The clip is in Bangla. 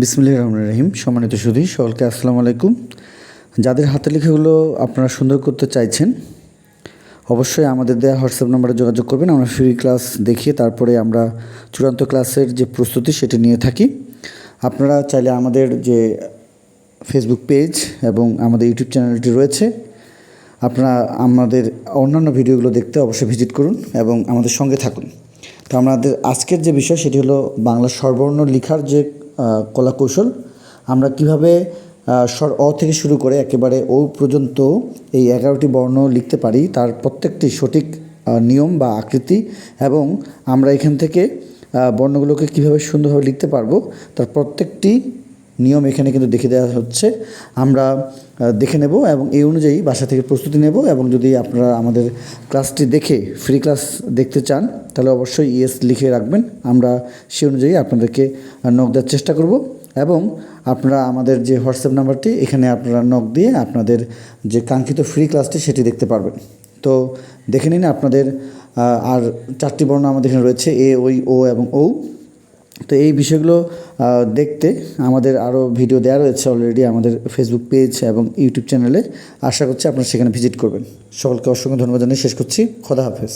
বিসমুল্লাহ রহমান রহিম। সম্মানিত সুধী, সকলকে আসসালামু আলাইকুম। যাদের হাতে লেখাগুলো আপনারা সুন্দর করতে চাইছেন, অবশ্যই আমাদের দেওয়া হোয়াটসঅ্যাপ নাম্বারে যোগাযোগ করবেন। আমরা ফ্রি ক্লাস দেখিয়ে তারপরে আমরা চূড়ান্ত ক্লাসের যে প্রস্তুতি, সেটি নিয়ে থাকি। আপনারা চাইলে আমাদের যে ফেসবুক পেজ এবং আমাদের ইউটিউব চ্যানেলটি রয়েছে, আপনারা আমাদের অন্যান্য ভিডিওগুলো দেখতে অবশ্যই ভিজিট করুন এবং আমাদের সঙ্গে থাকুন। তো আমাদের আজকের যে বিষয়, সেটি হলো বাংলা স্বরবর্ণ লেখার যে কলাকৌশল। আমরা কীভাবে স্বর অ থেকে শুরু করে একেবারে ও পর্যন্ত এই এগারোটি বর্ণ লিখতে পারি, তার প্রত্যেকটি সঠিক নিয়ম বা আকৃতি এবং আমরা এখান থেকে বর্ণগুলোকে কীভাবে সুন্দরভাবে লিখতে পারব, তার প্রত্যেকটি নিয়ম এখানে কিন্তু দেখে দেওয়া হচ্ছে। আমরা দেখে নেব এবং এই অনুযায়ী বাসা থেকে প্রস্তুতি নেব এবং যদি আপনারা আমাদের ক্লাসটি দেখে ফ্রি ক্লাস দেখতে চান, তাহলে অবশ্যই ইএস লিখে রাখবেন। আমরা সেই অনুযায়ী আপনাদেরকে নক দেওয়ার চেষ্টা করব এবং আপনারা আমাদের যে হোয়াটসঅ্যাপ নাম্বারটি, এখানে আপনারা নক দিয়ে আপনাদের যে কাঙ্ক্ষিত ফ্রি ক্লাসটি সেটি দেখতে পারবেন। তো দেখে নিন আপনাদের আর চারটি বর্ণ আমাদের এখানে রয়েছে, এ, ওই, ও এবং ও তো এই বিষয়গুলো দেখতে আমাদের আরও ভিডিও দেওয়া রয়েছে অলরেডি আমাদের ফেসবুক পেজ এবং ইউটিউব চ্যানেলে আশা করছি আপনারা সেখানে ভিজিট করবেন। সকলকে অসংখ্য ধন্যবাদ জানিয়ে শেষ করছি। খোদা হাফেজ।